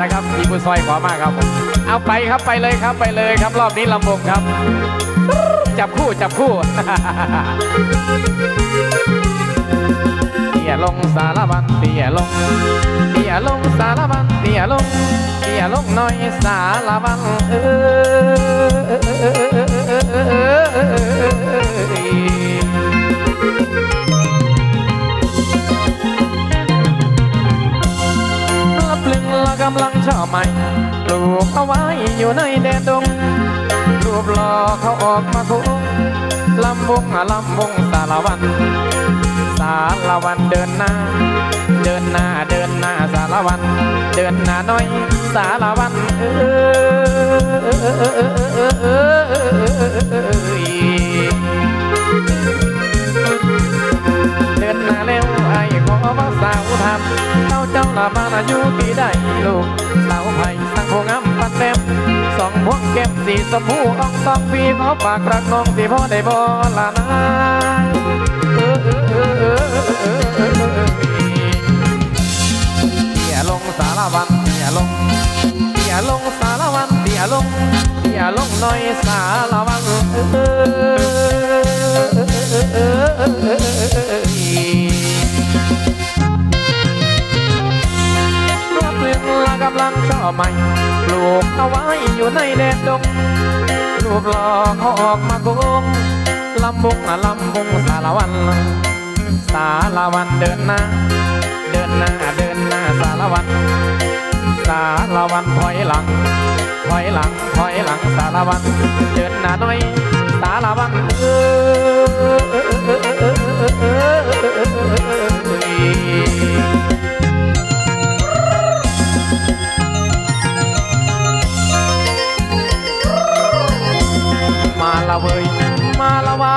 นะครับมีบุญซอยขอมากครับผมเอาไปครับไปเลยครับไปเลยครับรอบนี้ลำวงครับ จับคู่จับคู่เตี่ยลงสารบันเตี่ยลงเตี่ยลงสารบันเตี่ยลงเตี่ยลงน่อยสารบันเออ กำลังชอบใหม่ปลูกเอาไว้อยู่ในแดนดงรูปหล่อเขาออกมาคุกลำวงอะลำวงสารวัน สารวันเดินหน้า เดินหน้าเดินหน้าสารวัน เดินหน้าน้อยสารวันเออเดินหน้าเร็ว ขอว่าสาวทำเจ้าเจ้าละมาอายุที่ได้ลูกสาวไผ่สังพงำปันแต้มสองพวงแก้มสีสมพูอ่องตองพี่ขอฝากรักน้องที่พ่อได้บ่ละนะเออเออเออเออเออเออเออเตี่ยลงสารวันเตี่ยลงเตี่ยลงสารวันเตี่ยลงเตี่ยลงหน่อยสารวันเออเกำลังชอบใหม่ ปลูกเอาไว้อยู่ในแดนดงรูปหลอกเขาออกมาโกงลำบุญนะลำบุงสารวัน สารวันเดินหน้า เดินหน้าเดินหน้าสารวัน สารวันถอยหลัง ถอยหลังถอยหลังสารวัน เดินหน้าหน่อย สารวันเออ ละเวยมาละวา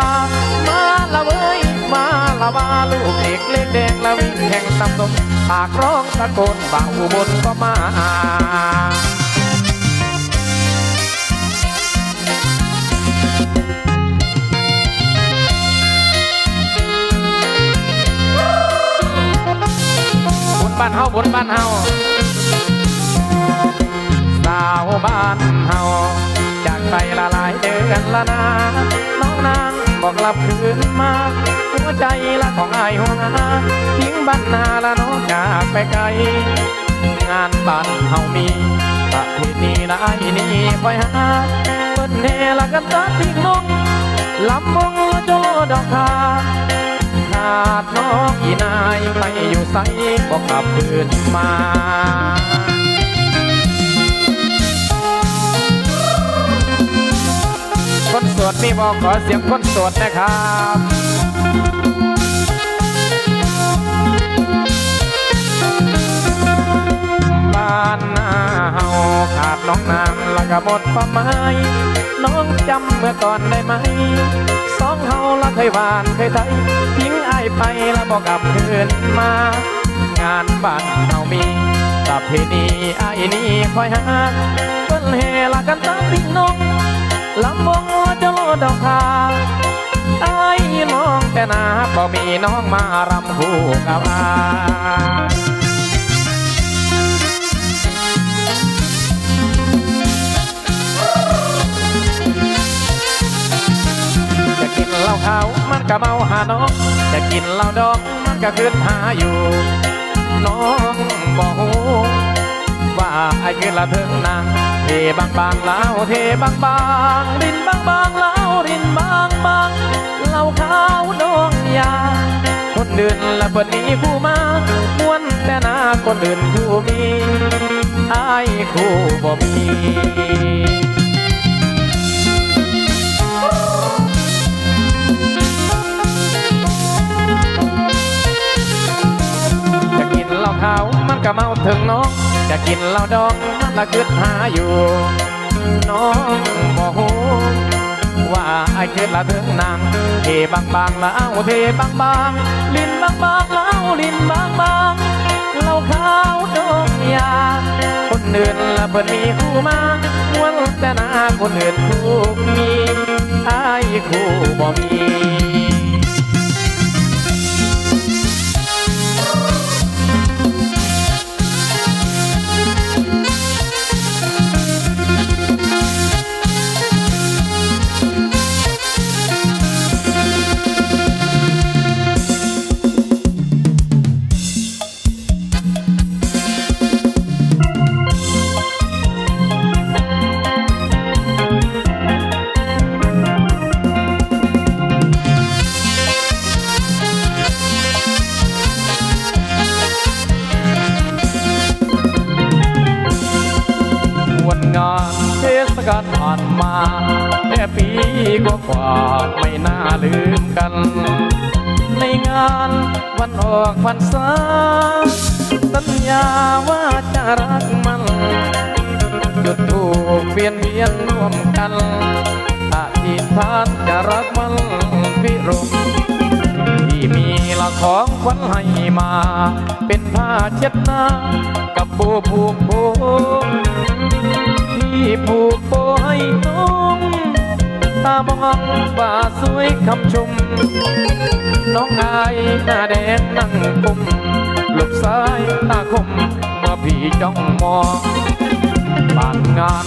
มาละเวยมาละวาลูกเด็กเล็กแดงละวิ่งแข่งสับสนปากร้องตะโกนบ่าวอุบนก็มาบนบ้านเฮาบนบ้านเฮาสาวบ้านเฮา ไปละลายเดือนละนา น้องนางบอกกลับคืนมา หัวใจละของอายหัวงาทิ้งบ้านนาละน้องจากไปไกล งานบ้านเฮามีประเพณีละไอ้นี่คอยหาเปิ้นเฮละกันตัดทิ้งลงลำวงละโจดอกคาขาดน้องอีนายไปอยู่ไสบอกกลับคืนมา ดมีบอกขอเสียงคนโสดนะครับบ้านนาเฮาขาดน้องนางล้วก็หมดความหมายน้องจำเมื่อก่อนได้ไหม สองเฮาละเคยหวานเคยไทยทิ้งไอไปแล้วบอกกลับคืนมา งานบ้านเฮามีประเพณีอายนี่คอยหาเปิ้นเฮละกันตามทิ้งน้องลำวง ดอกคาไอ้ายน้องแต่นาบ่มีน้องมารำคู่กับอาจะกินเหล้าขาวมันก็เมาหาน้อง จะกินเหล้าดองมันก็ขึ้นหาอยู่ น้องบอกว่าไอ้คือละเทิงนางเทบางบางแล้วเทบางบางดินบางบางแล้ว ดินบางบางเหล่าขาวดองยา คนอื่นละเปิดนี้ผู้มาม้วนแต่หนาคนอื่นผู้มีไอ้ายคู่บ่มีจะกินเหล้าขาวมันก็เมาถึงน้อง จะกินเหล้าดองมันละคืดหาอยู่ น้องบอกหู ว่าไอ้เค็ดละถึงนางเทบางบางแล้วเทบางบางลิ้นบางบางแล้วลิ้นบางบางเราขาวดองยา คนอื่นละเพิ่นมีคู่มาม้วนแต่นาคนอื่นคู่มีไอ้คู่บ่มี แค่ปีกว่าไม่น่าลืมกัน ในงานวันออกพรรษาสัญญาว่าจะรักมันจุดถูกเปลี่ยนเวียนร่วมกันอธิษฐานจะรักมันพิรมที่มีละของขวัญให้มา เป็นผ้าเช็ดหน้ากับโบผูกโบที่ผูกโบให้น้อง ตามองว่าสวยคำชม น้องอายหน้าแดงนั่งกุมหลบซ้ายตาคมเมื่อพี่จ้องมองบานงาน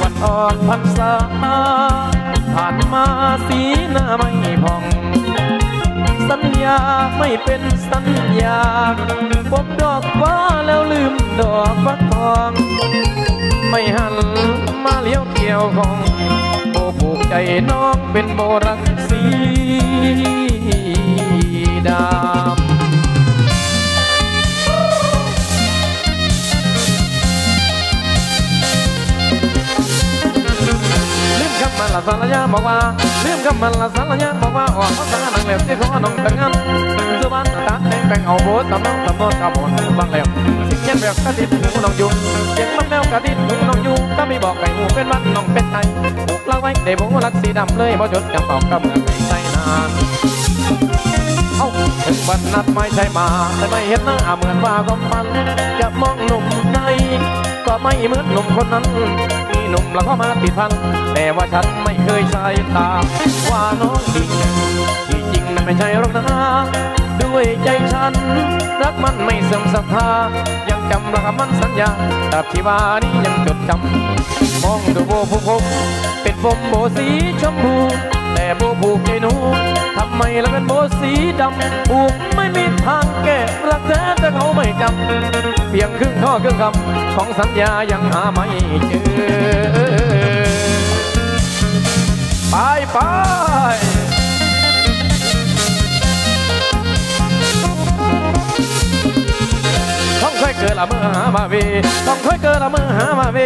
วันออนพรรษาผ่านมาสีหน้าไม่ผ่อง สัญญาไม่เป็นสัญญาพบดอกฟ้าแล้วลืมดอกฟักทอง ไม่หันมาเลี้ยวเกี่ยวของ ผูกใจน้องเป็นโบรักสีดำลืมคำมันละสัญญาบอกว่าลืมคำมันละสัญญาบอกว่าออกภาษาหนังเหลวที่ขอน้องแต่งงาน สุบันตาแดงแบ่งเอาโบสตำน้องตำนอนกับหมดบางเหลวสิ่งเย็นแบบกระดิ่งหูน้องอยู่เสียงมันแมวกระดิ่งหูน้องอยู่ถ้ามีบอกไก่หูเป็นวันน้องเป็นไทยผูกเล่าไว้ได้โบรักสีดำเลยพอจดจำตอบกับเมืองใช่นานเอ้าถึงวันนัดไม่ใช่มาแต่ไม่เห็นหน้าเหมือนว่าก็มันจะมองหนุ่มในก็ไม่เหมือนหนุ่มคนนั้น หนุ่มแล้วก็มาติดพันแต่ว่าฉันไม่เคยใช้ตา ว่าน้องจริงที่จริงนั้นไม่ใช่หรอกนะด้วยใจฉัน รักมันไม่เสื่อมศรัทธา ยังจำรักมันสัญญาตราบที่ว่านี้ยังจดจำมองดูโบผู้พบเป็นผมโบสีชมพู แต่โบผูกใจหนูทำไมแล้วเป็นโบสีดำผูกไม่มีทางแก้รักแท้แต่เขาไม่จำเพียงครึ่งข้อครึ่งคำของสัญญายังหาไม่เจอ ไปไป ละเมื่อหามาเวต้องค่อยเกิดละเมื่อหามาเว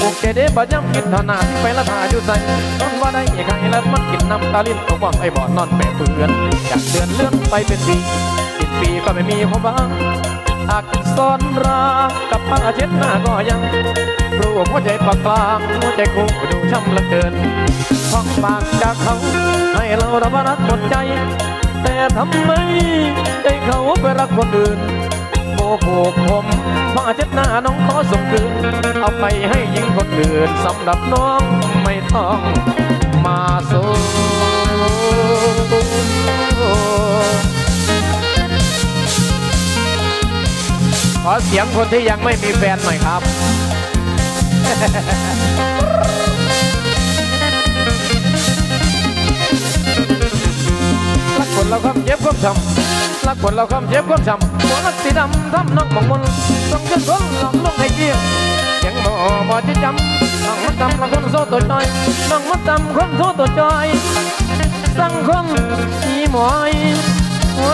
โอเคเด้บ่ย้ำคิดเท่านาที่ไปละทาอยู่ใส่ต้องว่าได้ยังไงแล้วมันกินน้ำตาลิ้นตกว่างไอ้บ่อนอนแปะเปือนจากเดือนเลื่อนไปเป็นปีสิบปีก็ไม่มีความหวังอักษรรากับผ้าเช็ดหน้าก็ยังรู้หัวใจปากกลางหัวใจคู่ดูช้ำลือเกินท้องปากจากเขาให้เรารับรักหมดใจ แต่ทำไมใจเขาไปรักคนอื่น ผูกผมผ้าเช็ดหน้าน้องขอส่งคืนเอาไปให้หญิงคนอื่นสำหรับน้องไม่ต้องมาสู้ขอเสียงคนที่ยังไม่มีแฟนหน่อยครับรักคนเราความเจ็บความช้ำ รักคนเราความเจ็บความช้ำหัวรักสีดำทำน้องมองมนต้องขึ้นคนหลอกลงให้เกียร์เสียงบ่บ่จะจำน้องมันจำละคนโซ่ตัวจอยน้องมันจำคนโซ่ตัวจอยสังคมอีหมอยหัว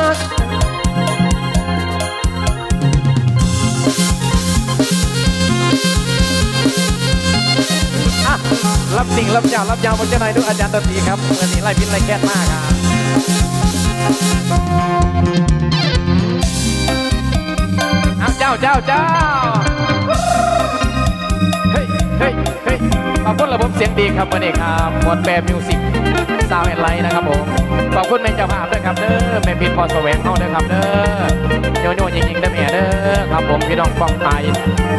รับสิ่งรับยารับยาวบนเจ้านายด้วยอาจารย์ดนตรีครับวันนี้ไล่พินไล่แก้มากครับ เอาเจ้าเจ้าเจ้าเฮ้ยเฮ้ยเฮ้ยขอบคุณระบบเสียงดีครับวันนี้ครับหมวดแปรมิวสิกซาวแอนไลน์นะครับผมขอบคุณแม่เจ้าภาพด้วยครับเด้อแม่พินพรแสวงเข้าด้วยครับเด้อโยโย่ยิงๆได้อแม่เด้อครับผมพี่น้องฟองไทย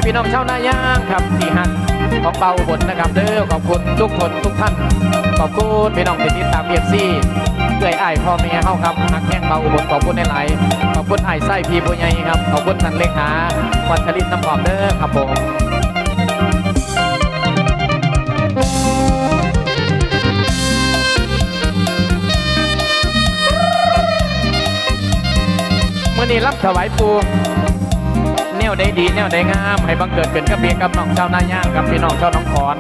พี่น้องชาวนาย่างครับที่หันของเบาบลนะครับเด้อขอบคุณทุกคนทุกท่าน ขอบคุณพี่น้องที่ติดตามเบียซี่ เพื่อไอ้ายพ่อแม่เฮาครับนักแข่งเบาอุบลขอบคุณในหลายๆขอบคุณไอ้ายไส้พี่ผู้ใหญ่ครับขอบคุณนันเลขาวัชรินทร์น้ำหอมเด้อครับผมมื่อนี้รับถวายปูแนวได้ดีแนวได้งามให้บังเกิดเป็นกับเพียกับน้องชาวนาย่างกับพี่น้องชาวน้องขอน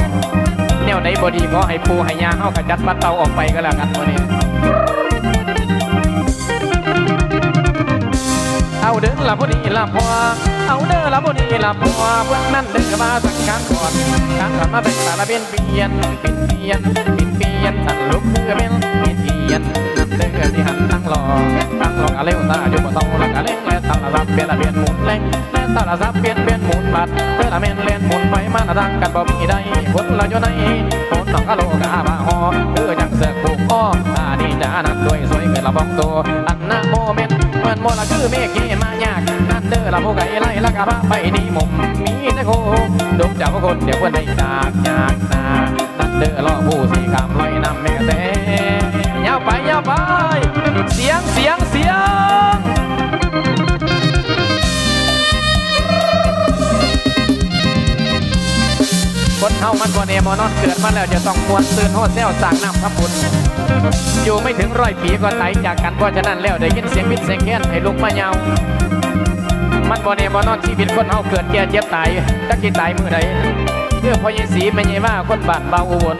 แนวได้บดีขอให้ปูให้ยาเฮากระจัดปัดเตาออกไปก็แล้วกันวันนี้ เอาเดินละพอดีละพอเอาเด้อละบุนีละพัวเพื่อนนั่นเด้อมาสังการก่อนการทำมาเป็นสารเปลี่ยนเปลี่ยนเปลี่ยนเปลี่ยนเปลี่ยนเปลี่ยนสันลุกคือเป็นเปลี่ยนเปลี่ยนนั่นเด้อที่หันตั้งรอตั้งรออะไรวตาอยู่บ่ต้องละกะเล่งและตาละรับเปลี่ยนละเปลี่ยนหมุนเล่งและตาละรับเปลี่ยนเปลี่ยนหมุนบัดเพื่อละเมนเล่นหมุนไปมาละดังกันบ่มีได้ผลละอยู่ในผลต้องกะโลกะบาฮอคือจังเสือกผูกอ้อตาดีจานันด้วยสวยเกินละบ้องตัวอันนะโมเมนต์เหมือนโมละคือเมฆเกม ละผู้ไก่ไล่ละกะบะไปดีมุมมีต่โคดกจากคนเดี๋ยวเพื่อนได้จากจากนานั่นเด้อล่อผู้สีคำลอยนำแม่แต่ยาวไปยาวไป เสียงเสียงเสียงคนเฮามันบ่เนมอนาะเกิดมาแล้วจะต้องมวนตื่นโฮดแซวสางน้ำพระพุทธอยู่ไม่ถึงร้อยปีก็ตายจากกันเพราะฉะนั้นแล้วได้ยินเสียงมิดเสียงแค้นให้ลุกมาเยาว มันบ่เนมอนอนชีวิตคนเฮาเกิดแก่เจ็บตายจักสิตายมื้อใดเพื่อพ่อใหญ่สีไม่ใหญ่ว่าคนบ้านเบาอุบล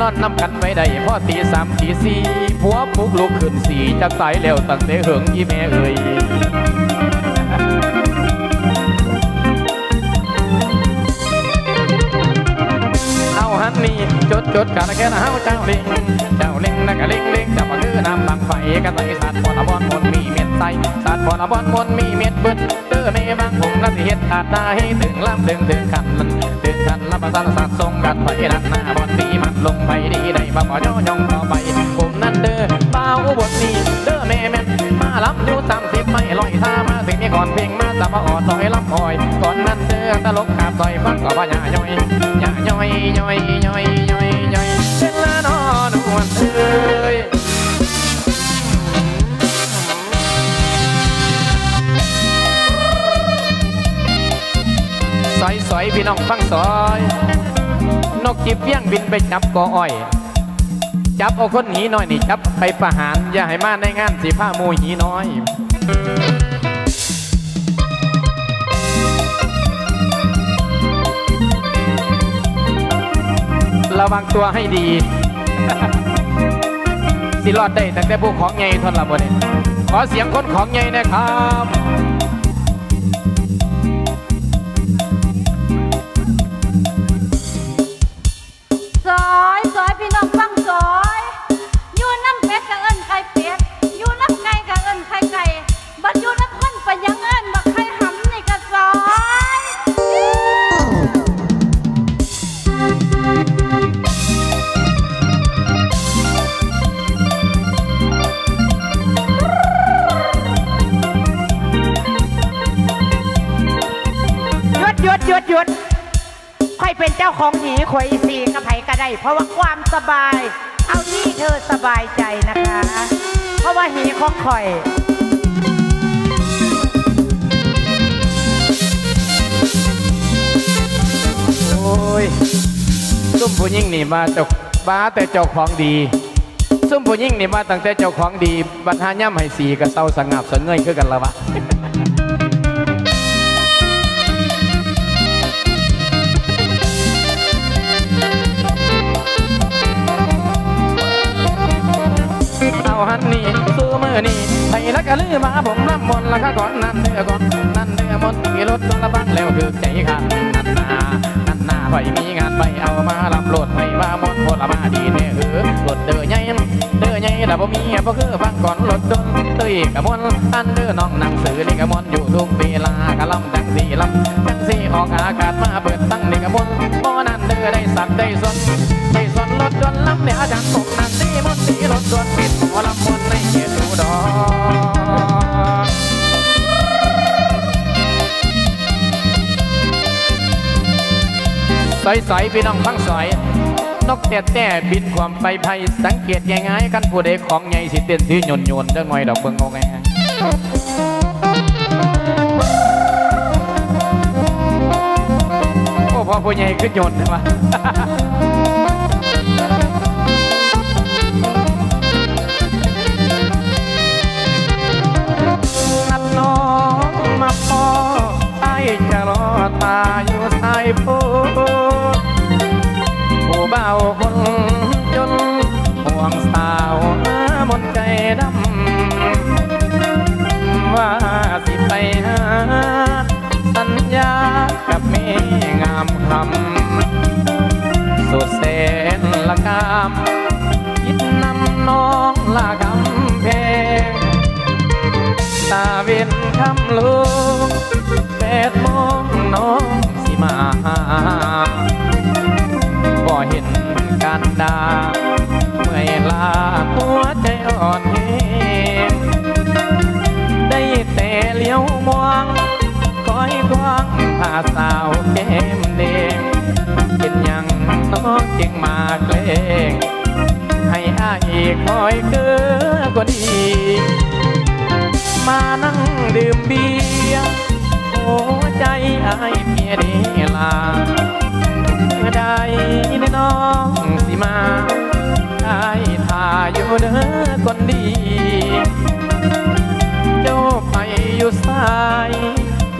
นอนนำกันไว้ได้พ่อตีสามตีสี่ผัวปลุกลุกขึ้นสี่จักตายแล้วตั้งแต่เหิงอีแม่เอ่ย จดจดกันแค่นะเฮาเจ้าลิงเจ้าลิงนักลิงลิงจับมาคือน้ำบังไฟกันใส่สัตว์บอลบอลมนมีเม็ดใสสัตว์บอลบอลมนมีเม็ดเบิดเด้อแม่บางผมน่าสิเฮ็ดขาดตาให้ถึงลำดึงถึงขันถึงขันลำประสานสัตว์ทรงกันไปดักหน้าบอลตีมันลงไปดีได้บ่บ่ย่อย่องต่อไปผมนั่นเด้อเป้าบทนี้เด้อแม่แม่มาลำอยู่สามสิบไม่ลอยท่ามาถึงนี่ก่อนเพลงมาจะมาออดลอยลำคอยก่อนนั้นเด้อตลกขาบซอยฟังก็ว่าอย่าย่อยอย่าย่อยย่อยย่อยย่อย วันเอ้ยซอยซอยพี่น้องฟังซอย นกจีบเพียงบินไปจับกออ้อย จับเอาคนหีน้อยนี่จับไปประหารอย่าให้มาในงานสีผ้ามูหีน้อยระวังตัวให้ดี สิรอดได้แต่แต่ผู้ของใหญ่ทนละบ่เนี่ยขอเสียงคนของใหญ่นะครับ เป็นเจ้าของหีข่อยสีกระไผก็ได้เพราะว่าความสบาย เอาที่เธอสบายใจนะคะ เพราะว่าหีของข่อยโอ้ยซุ่มผู้ยิ่งนี่มาเจ้าบ้าแต่เจ้าของดี ซุ่มผู้ยิ่งนี่มาตั้งแต่เจ้าของดีบัดหาย่ำให้สีกับเศร้าสงับสงเงยคือกันละวะ กะลือมาผมน้ำมนต์ละค่ะก่อนนั่นเดือก่อนนั่นเดือมนต์ขี่รถละบังแล้วคือใจขาดนั่นนานั่นนาไปมีงานไปเอามาลำรถไปมามนต์พลมาดีเนื้อเออรถเดือใหญ่เดือใหญ่ละบ่มีบ่คือฟังก่อนรถดนเตยกะมนต์อันเดือน้องหนังสือนี่กะมนต์อยู่ทุกเวลากะลำจังสีลำจังสีออกอากาศมาเปิดตั้งนี่กะมนต์บ่นั่นเดือได้สักได้สนได้สนรถยนลำเนี่ยอาจารย์ ใสๆพี่น้องฟังสอย นกแต่แต่บินความไปภัยสังเกตง่ายๆกันผู้ใดของใหญ่สิเต้นที่หย่นโยนๆจังหน่อยดอกเบิ่งเอาไงโอ้พอผู้ใหญ่ขึ้นโยนใช่ไหม คำลูกแปดโมงน้องสิมาบ่เห็นกันดาเมื่อยลาหัวใจอ่อนแรงได้แต่เลี้ยวมองคอยควางผ้าสาวแก้มแดงเป็นยังน้องจึงมาเกลงให้อายคอยเกือกว่าดี มานั่งดื่มเบียร์หัวใจอายเพียเดลาเมื่อใดน้องสิมาอายท่าอยู่เด้อคนดี เจ้าไปอยู่สาย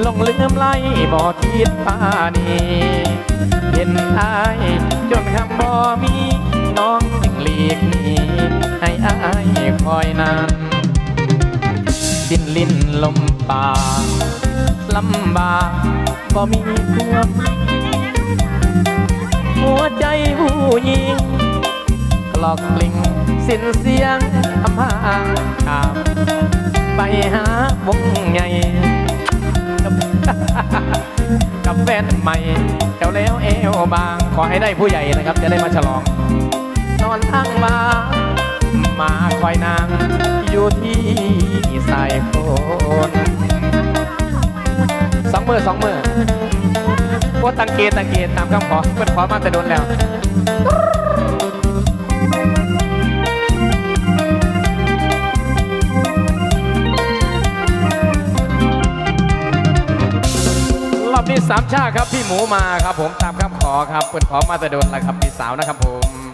ลงลืมไล่บ่คิดปานีเห็นอายจนคำบ่มี น้องจึงหลีกหนีให้อายคอยนาน ดิ้นลิ้นลมปากลำบากบ่มีควมหัวใจผู้หญิงกลอกกลิ่งสิ้นเสียงทำห่างขาบไปหาวงใหญ่กับแฟนใหม่เจ้าแล้วเอวบาง ขอให้ได้ผู้ใหญ่นะครับ จะได้มาฉลอง นอนทั้งมา มาคอยนางอยู่ที่ใสายฝนสองมือสองมือโอ้ตังเกตตังเกตตามคำขอเพื่อนขอมาแต่โดนแล้วรอบนี้สามชาครับพี่หมูมาครับผมตามคำขอครับเพื่อนขอมาแต่โดนแล้วครับพี่สาวนะครับผม